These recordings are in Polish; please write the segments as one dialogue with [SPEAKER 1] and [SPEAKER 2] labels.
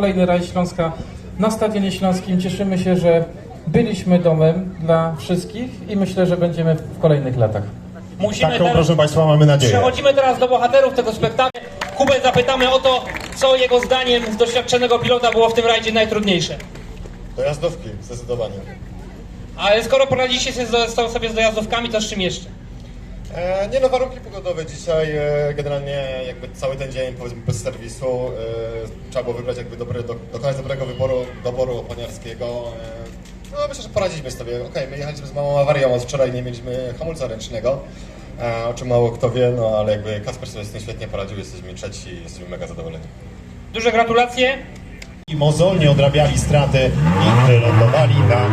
[SPEAKER 1] kolejny rajd Śląska na Stadionie Śląskim. Cieszymy się, że byliśmy domem dla wszystkich i myślę, że będziemy w kolejnych latach.
[SPEAKER 2] Musimy
[SPEAKER 3] Taką,
[SPEAKER 2] teraz,
[SPEAKER 3] proszę Państwa, mamy nadzieję.
[SPEAKER 2] przechodzimy teraz do bohaterów tego spektaklu. Kubę zapytamy o to, co jego zdaniem z doświadczonego pilota było w tym rajdzie najtrudniejsze.
[SPEAKER 3] Dojazdówki, zdecydowanie.
[SPEAKER 2] Ale skoro poradziliście sobie z, sobie z dojazdówkami, to z czym jeszcze?
[SPEAKER 3] E, nie no, warunki pogodowe dzisiaj, e, generalnie jakby cały ten dzień powiedzmy bez serwisu, e, trzeba było wybrać jakby dobry, do, dokonać dobrego wyboru, doboru oponiarskiego. No myślę, że poradziliśmy sobie. Okej, my jechaliśmy z małą awarią, od wczoraj nie mieliśmy hamulca ręcznego, o czym mało kto wie, no ale jakby Kasper sobie z tym świetnie poradził, jesteśmy trzeci i jesteśmy mega zadowoleni.
[SPEAKER 2] Duże gratulacje.
[SPEAKER 4] i mozolnie odrabiali straty i wylądowali na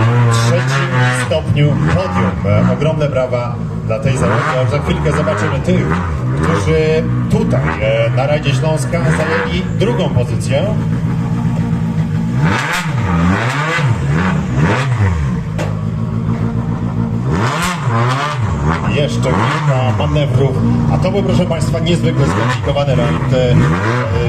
[SPEAKER 4] stopniu podium. E, Ogromne brawa dla tej załogi, za chwilkę zobaczymy tych, którzy tutaj e, na Rajdzie Śląska zajęli drugą pozycję. Jeszcze kilka manewrów, a to był proszę Państwa niezwykle skomplikowany rajd. E,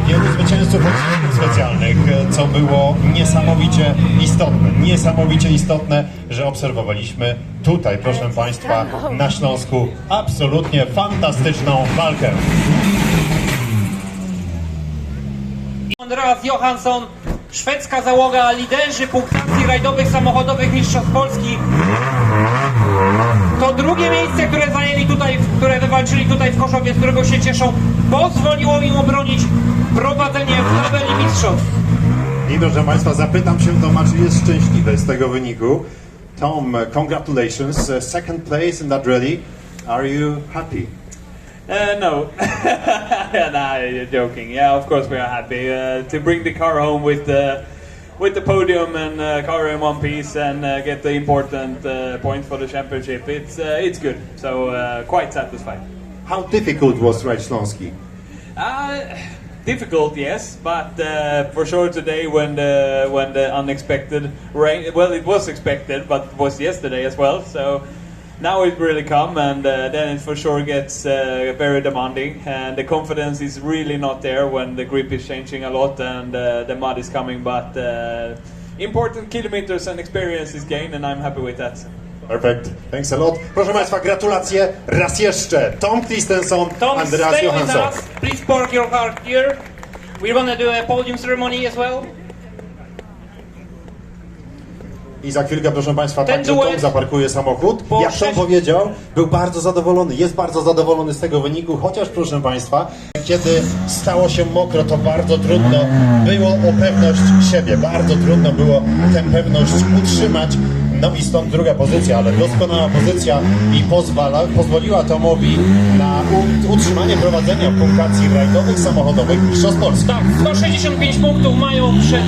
[SPEAKER 4] Wielu zwycięzców odcinków specjalnych, e, co było niesamowicie istotne. Niesamowicie istotne, że obserwowaliśmy tutaj, proszę Państwa, na Śląsku absolutnie fantastyczną walkę.
[SPEAKER 2] Andreas Johansson, szwedzka załoga, liderzy punktacji rajdowych samochodowych Mistrzostw Polski. To drugie miejsce, które zajęli tutaj, które wywalczyli tutaj w Koszowie, z którego się cieszą, pozwoliło im obronić prowadzenie w tabeli mistrzostw.
[SPEAKER 4] I proszę Państwa, zapytam się Toma, czy jest szczęśliwy z tego wyniku. Tom, congratulations. Uh, Second place in that rally. Are you happy?
[SPEAKER 5] Uh, no, nah, you're joking. Yeah, of course we are happy uh, to bring the car home with the with the podium and uh, car in one piece and uh, get the important uh, point for the championship. It's uh, it's good. So uh, quite satisfied.
[SPEAKER 4] How difficult was Rajd Śląski?
[SPEAKER 5] Uh, difficult, yes, but uh, for sure today when the when the unexpected rain. Well, it was expected, but it was yesterday as well. So now it really come, and uh, then it for sure gets uh, very demanding, and the confidence is really not there when the grip is changing a lot and uh, the mud is coming. But uh, important kilometers and experience is gained, and I'm happy with that.
[SPEAKER 4] Perfect. Thanks a lot. Proszę Państwa, gratulacje raz jeszcze. Tom Christensen,
[SPEAKER 2] Tom,
[SPEAKER 4] Andreas
[SPEAKER 2] stay with
[SPEAKER 4] Johansson.
[SPEAKER 2] us. Please park your car here. We're gonna do a podium ceremony as well.
[SPEAKER 4] I za chwilkę, proszę Państwa,
[SPEAKER 2] Ten
[SPEAKER 4] także
[SPEAKER 2] duet
[SPEAKER 4] Tom zaparkuje samochód.
[SPEAKER 2] po
[SPEAKER 4] Jak Tom powiedział, był bardzo zadowolony, jest bardzo zadowolony z tego wyniku, chociaż proszę Państwa, kiedy stało się mokro, to bardzo trudno było o pewność siebie, bardzo trudno było tę pewność utrzymać. No i stąd druga pozycja, ale doskonała pozycja i pozwala, pozwoliła Tomowi na utrzymanie prowadzenia w punktacji rajdowych, samochodowych Mistrzostw Polski.
[SPEAKER 2] Tak, 165 punktów mają przed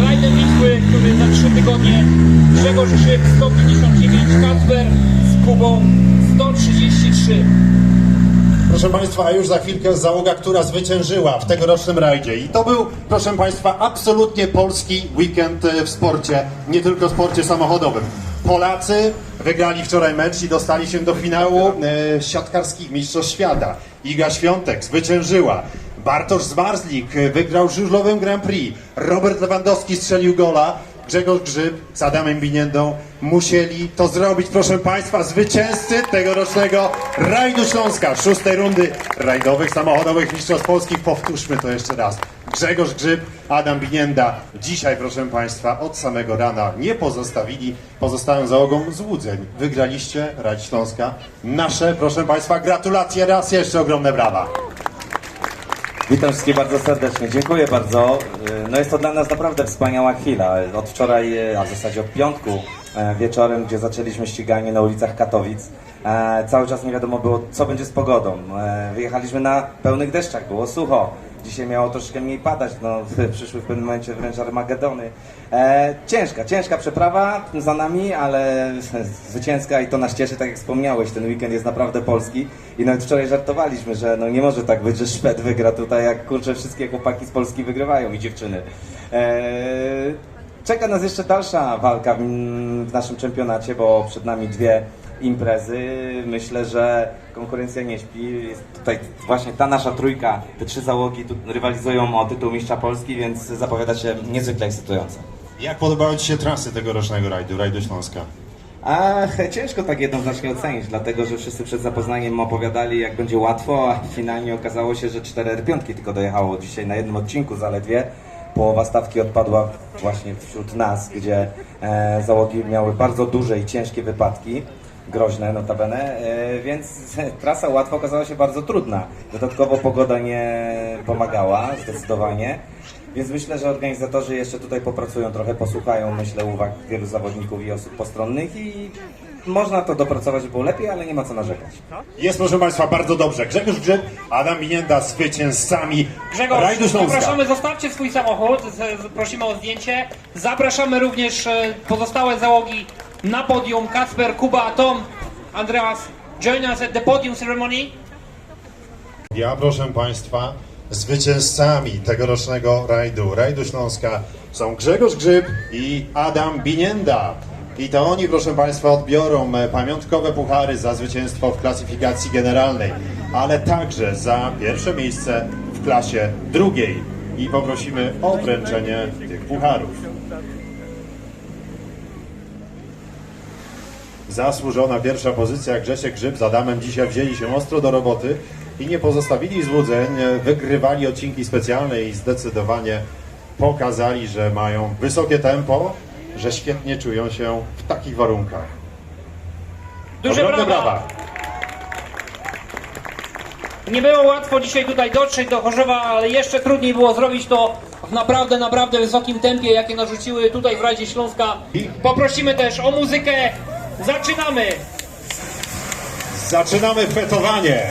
[SPEAKER 2] rajdem Wisły, który za 3 tygodnie Grzegorz Grzyb 159, Kacper z Kubą 133.
[SPEAKER 4] Proszę Państwa, a już za chwilkę załoga, która zwyciężyła w tegorocznym rajdzie. I to był, proszę Państwa, absolutnie polski weekend e, w sporcie, nie tylko w sporcie samochodowym. Polacy wygrali wczoraj mecz i dostali się do finału e, siatkarskich Mistrzostw Świata. Iga Świątek zwyciężyła. Bartosz Zmarzlik wygrał żużlowym Grand Prix. Robert Lewandowski strzelił gola. Grzegorz Grzyb z Adamem Biniendą musieli to zrobić, proszę Państwa, zwycięzcy tegorocznego rajdu Śląska, szóstej rundy rajdowych, samochodowych Mistrzostw Polskich. Powtórzmy to jeszcze raz. Grzegorz Grzyb, Adam Binienda. Dzisiaj, proszę Państwa, od samego rana nie pozostawili pozostałym załogom złudzeń. Wygraliście rajd Śląska. Nasze, proszę Państwa, gratulacje raz jeszcze, ogromne brawa.
[SPEAKER 6] Witam wszystkich bardzo serdecznie, dziękuję bardzo. Y, No jest to dla nas naprawdę wspaniała chwila. Od wczoraj, y, a w zasadzie od piątku e, wieczorem, gdzie zaczęliśmy ściganie na ulicach Katowic, e, cały czas nie wiadomo było, co będzie z pogodą. E, Wyjechaliśmy na pełnych deszczach, było sucho. Dzisiaj miało troszkę mniej padać, no przyszły w pewnym momencie wręcz Armagedony. E, ciężka, ciężka przeprawa za nami, ale zwycięska i to nas cieszy, tak jak wspomniałeś, ten weekend jest naprawdę polski i nawet wczoraj żartowaliśmy, że no nie może tak być, że Szwed wygra tutaj, jak kurczę wszystkie chłopaki z Polski wygrywają i dziewczyny. E, czeka nas jeszcze dalsza walka w, w naszym czempionacie, bo przed nami dwie imprezy. Myślę, że konkurencja nie śpi. Jest tutaj właśnie ta nasza trójka, te trzy załogi rywalizują o tytuł mistrza Polski, więc zapowiada się niezwykle ekscytująco.
[SPEAKER 4] Jak podobały Ci się trasy tegorocznego rajdu, rajdu Śląska?
[SPEAKER 6] A ciężko tak jednoznacznie ocenić, dlatego że wszyscy przed zapoznaniem opowiadali, jak będzie łatwo, a finalnie okazało się, że 4R5 tylko dojechało dzisiaj na jednym odcinku zaledwie. Połowa stawki odpadła właśnie wśród nas, gdzie e, załogi miały bardzo duże i ciężkie wypadki, groźne notabene, e, więc trasa łatwa okazała się bardzo trudna. Dodatkowo pogoda nie pomagała zdecydowanie. Więc myślę, że organizatorzy jeszcze tutaj popracują, trochę posłuchają, myślę, uwag wielu zawodników i osób postronnych i można to dopracować, by było lepiej, ale nie ma co narzekać.
[SPEAKER 4] Jest, proszę Państwa, bardzo dobrze. Grzegorz Grzyb, Adam Minięta, zwycięzcami
[SPEAKER 2] Grzegorz, zapraszamy, zostawcie swój samochód, prosimy o zdjęcie. Zapraszamy również e, pozostałe załogi na podium. Kacper, Kuba, Tom, Andreas, join us at the podium ceremony.
[SPEAKER 4] Ja, proszę Państwa, zwycięzcami tegorocznego rajdu, rajdu Śląska są Grzegorz Grzyb i Adam Binienda. I to oni, proszę Państwa, odbiorą e, pamiątkowe puchary za zwycięstwo w klasyfikacji generalnej, ale także za pierwsze miejsce w klasie drugiej. I poprosimy o wręczenie tych pucharów. Zasłużona pierwsza pozycja Grzesiek Grzyb z Adamem dzisiaj wzięli się ostro do roboty i nie pozostawili złudzeń, wygrywali odcinki specjalne i zdecydowanie pokazali, że mają wysokie tempo, że świetnie czują się w takich warunkach.
[SPEAKER 2] Duże
[SPEAKER 4] Ogromne
[SPEAKER 2] brawa. Nie było łatwo dzisiaj tutaj dotrzeć do Chorzowa, ale jeszcze trudniej było zrobić to w naprawdę, naprawdę wysokim tempie, jakie narzuciły tutaj w Rajdzie Śląska. Poprosimy też o muzykę. Zaczynamy!
[SPEAKER 4] Zaczynamy fetowanie!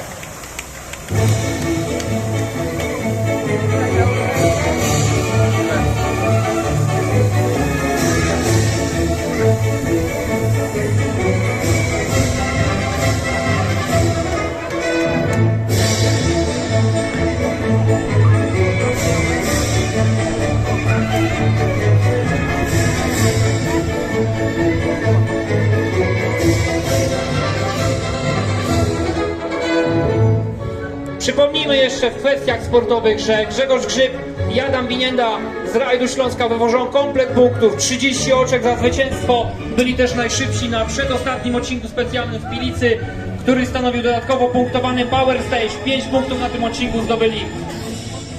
[SPEAKER 2] Przypomnijmy jeszcze w kwestiach sportowych, że Grzegorz Grzyb i Adam Winienda z Rajdu Śląska wywożą komplet punktów, 30 oczek za zwycięstwo. Byli też najszybsi na przedostatnim odcinku specjalnym w Pilicy, który stanowił dodatkowo punktowany Power Stage. 5 punktów na tym odcinku zdobyli.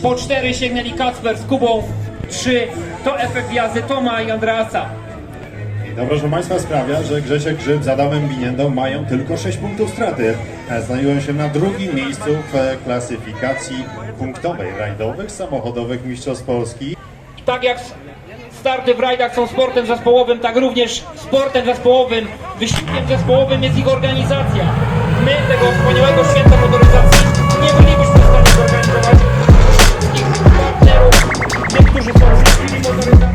[SPEAKER 2] Po 4 sięgnęli Kacper z Kubą, 3 to efekt jazdy Toma i Andreasa.
[SPEAKER 4] To proszę Państwa sprawia, że Grzesiek Grzyb z Adamem Biniendą mają tylko 6 punktów straty. E, Znajdują się na drugim miejscu w e, klasyfikacji punktowej rajdowych samochodowych Mistrzostw Polski.
[SPEAKER 2] Tak jak starty w rajdach są sportem zespołowym, tak również sportem zespołowym, wysiłkiem zespołowym jest ich organizacja. My tego wspaniałego święta motoryzacji nie bylibyśmy w stanie zorganizować wszystkich partnerów, tych, którzy są motoryzacji.